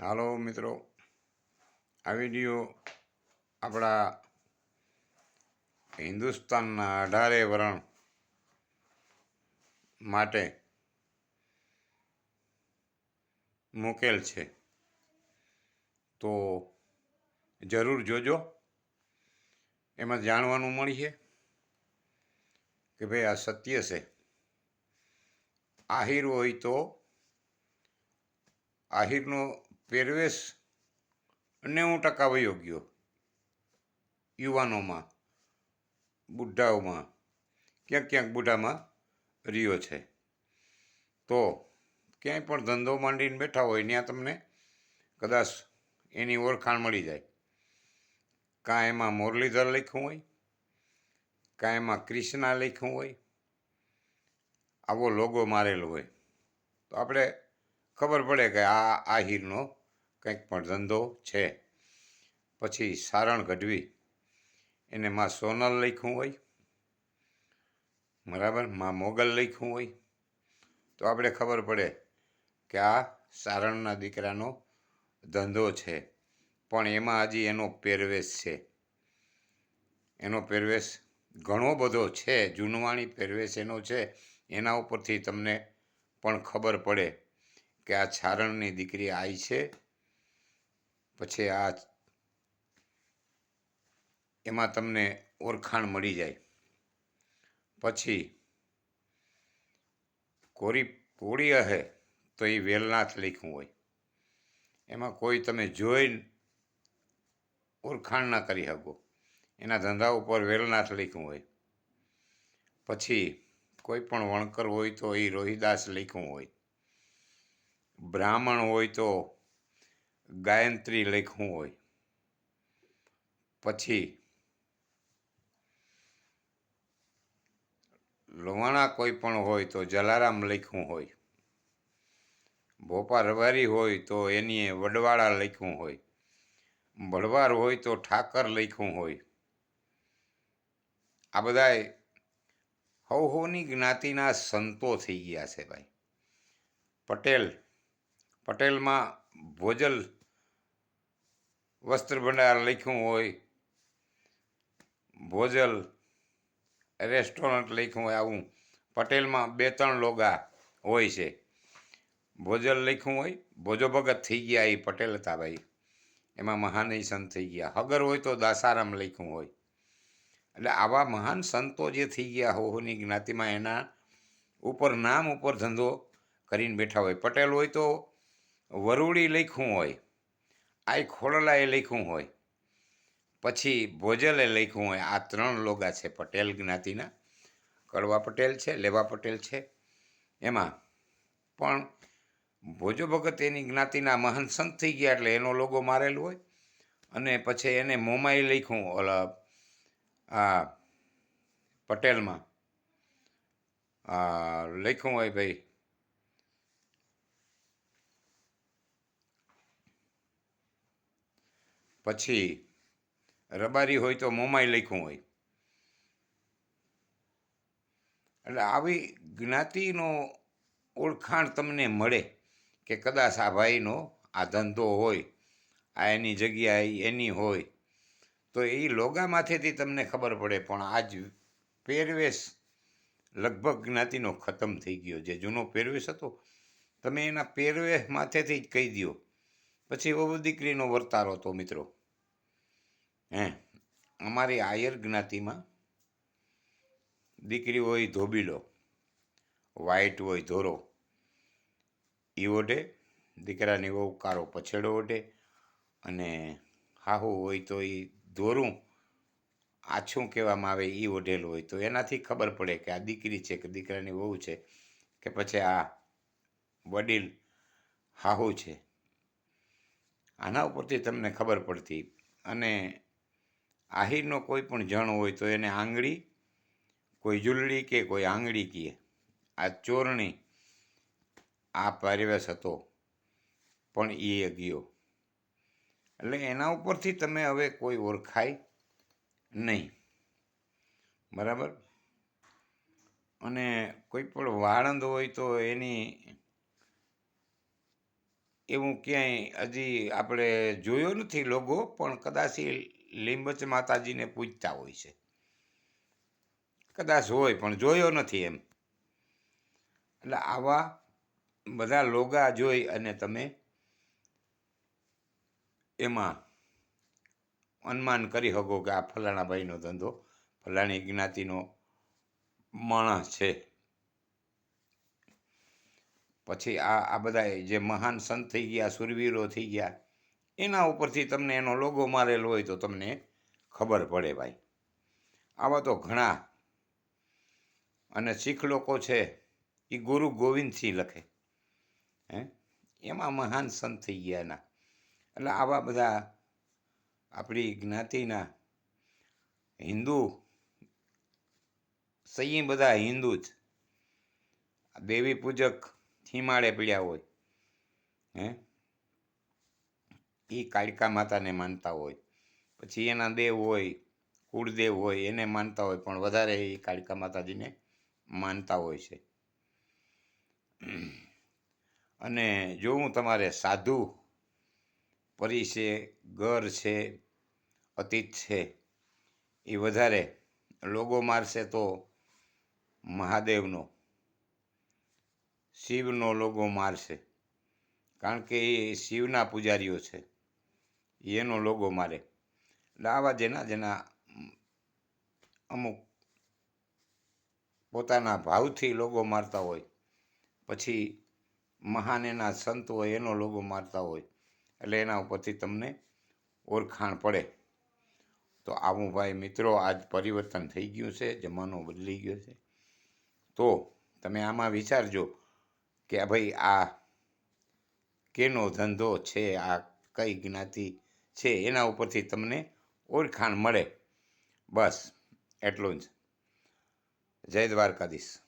હાલો, મિત્રો. આ વીડિયો આપણા હિન્દુસ્તાનના અઢારે વરણ માટે મૂકેલ છે. તો જરૂર જોજો. એમાં જાણવાનું મળીએ કે ભાઈ આ સત્ય છે. આહિર હોય તો આહિરનો પહેરવેશ નેવું ટકા વયો ગયો. યુવાનોમાં, બુઢાઓમાં, ક્યાંક ક્યાંક બુઢામાં રહ્યો છે. તો ક્યાંય પણ ધંધો માંડીને બેઠા હોય ત્યાં તમને કદાચ એની ઓળખાણ મળી જાય. કાં એમાં મુરલીધર લખ્યું હોય કાં એમાં ક્રિષ્ના લખ્યું હોય, આવો લોગો મારેલો હોય. તો આપણે ખબર પડે કે આ આહિરનો કંઈક પણ ધંધો છે. પછી સારણ ગઢવી, એને માં સોનલ લખ્યું હોય. બરાબર? માં મોગલ લખ્યું હોય. તો આપણે ખબર પડે કે આ સારણના દીકરાનો ધંધો છે. પણ એમાં હજી એનો પહેરવેશ છે. એનો પહેરવેશ ઘણો બધો છે. જૂનવાણી પહેરવેશ એનો છે. એના ઉપરથી તમને પણ ખબર પડે કે આ છારણની દીકરી આવી છે. પછી આ એમાં તમને ઓળખાણ મળી જાય. પછી કોરી કોળી હે તો એ વેલનાથ લખ્યું હોય. એમાં કોઈ તમે જોઈ ઓળખાણ ના કરી શકો. એના ધંધા ઉપર વેલનાથ લખ્યું હોય. પછી કોઈ પણ વણકર હોય તો એ રોહિદાસ લખ્યું હોય. બ્રાહ્મણ હોય તો ગાયત્રી લખ્યું હોય. પછી લોવાણા કોઈ પણ હોય તો જલારામ લખ્યું હોય. ભોપા રવારી હોય તો એની વડવાળા લખ્યું હોય. ભળવાર હોય તો ઠાકર લખ્યું હોય. આ બધાય હવ હોની જ્ઞાતિના સંતો થઈ ગયા છે ભાઈ. પટેલ, પટેલમાં ભોજલ વસ્ત્ર ભંડાર લખ્યું હોય, ભોજલ રેસ્ટોરન્ટ લખ્યું હોય, આવું પટેલમાં બે ત્રણ લોગા હોય છે. ભોજલ લખ્યું હોય, ભોજો ભગત થઈ ગયા એ પટેલ હતા ભાઈ. એમાં મહાન સંત થઈ ગયા. હગર હોય તો દાસારામ લખ્યું હોય. એટલે આવા મહાન સંતો જે થઈ ગયા હોની જ્ઞાતિમાં એના ઉપર નામ ઉપર ધંધો કરીને બેઠા હોય. પટેલ હોય તો વરુડી લખ્યું હોય. આઈ ખોડલાએ લખ્યું હોય. પછી ભોજલે લખ્યું હોય, આ ત્રણ લોગા છે પટેલ જ્ઞાતિના. કડવા પટેલ છે, લેવા પટેલ છે. એમાં પણ ભોજો ભગત એની જ્ઞાતિના મહાન સંત થઈ ગયા એટલે એનો લોગો મારેલો હોય. અને પછી એને મોમાઈ લખ્યું ઓલા આ પટેલમાં. લખ્યું હોય ભાઈ પછી રબારી હોય તો મોમાઈ લખ્યું હોય. એટલે આવી જ્ઞાતિનો ઓળખાણ તમને મળે કે કદાચ આ ભાઈનો, આ ધંધો હોય, આ એની જગ્યા એની હોય, તો એ લોગામાંથી તમને ખબર પડે. પણ આજ પહેરવેશ લગભગ જ્ઞાતિનો ખતમ થઈ ગયો. જે જૂનો પહેરવેશ હતો, તમે એના પહેરવેશ માથેથી જ કહી દો પછી વહુ દીકરીનો વર્તારો હતો મિત્રો. હે, અમારી આયર જ્ઞાતિમાં દીકરી હોય ધોબીલો વ્હાઈટ હોય ધોરો એ ઓઢે, દીકરાની વહુ કારો પછેડો ઓઢે અને હાહુ હોય તો એ ધોરું, આછું કહેવામાં આવે એ ઓઢેલું હોય તો એનાથી ખબર પડે કે આ દીકરી છે કે દીકરાની વહુ છે કે પછી આ વડીલ હાહુ છે. આના ઉપરથી તમને ખબર પડતી. અને આહિરનો કોઈ પણ જણ હોય તો એને આંગળી, કોઈ જુલડી કે કોઈ આંગળી કહે. આ ચોરણી આ પારિવેશ હતો, પણ એ ગયો. એટલે એના ઉપરથી તમે હવે કોઈ ઓળખાય નહીં. બરાબર? અને કોઈ પણ વાળંદ હોય તો એની એવું ક્યાંય હજી આપણે જોયો નથી લોગો, પણ કદાચ એ લીંબચ માતાજીને પૂજતા હોય છે. કદાચ હોય, પણ જોયો નથી એમ. એટલે આવા બધા લોગા જોઈ અને તમે એમાં અનુમાન કરી શકો કે આ ફલાણા ભાઈનો ધંધો, ફલાણી જ્ઞાતિનો માણસ છે. પછી આ આ બધા જે મહાન સંત થઈ ગયા, સુરવીરો થઈ ગયા, એના ઉપરથી તમને એનો લોગો મારેલો હોય તો તમને ખબર પડે ભાઈ. આવા તો ઘણા અને શીખ લોકો છે એ ગુરુ ગોવિંદસિંહ લખે. હે? એમાં મહાન સંત થઈ ગયા એના. એટલે આવા બધા આપણી જ્ઞાતિના હિન્દુ, સહી બધા હિન્દુ જ. દેવી પૂજક થીમાડે પીડ્યા હોય, હે? એ કાળકા માતાને માનતા હોય. પછી એના દેવ હોય, કુળદેવ હોય, એને માનતા હોય, પણ વધારે એ કાળકા માતાજીને માનતા હોય છે. અને જો હું તમારે સાધુ, પરી છે ગર છે, અતીત છે એ વધારે, લોગો મારશે તો મહાદેવનો. શિવનો લોગો મારશે. કારણ કે એ શિવના પૂજારીઓ છે. એનો લોગો મારે. એટલે આવા જેના જેના અમુક પોતાના ભાવથી લોગો મારતા હોય, પછી મહાન એના સંત હોય, એનો લોગો મારતા હોય, એટલે એના ઉપરથી તમને ઓળખાણ પડે. તો આવું ભાઈ મિત્રો, આજ પરિવર્તન થઈ ગયું છે, જમાનો બદલી ગયો છે. તો તમે આમાં વિચારજો કે ભાઈ આ કેનો ધંધો છે, આ કઈ જ્ઞાતિ છે, એના ઉપરથી તમને ઓળખાણ મળે. બસ, એટલું જ. જય દ્વારકાધીશ.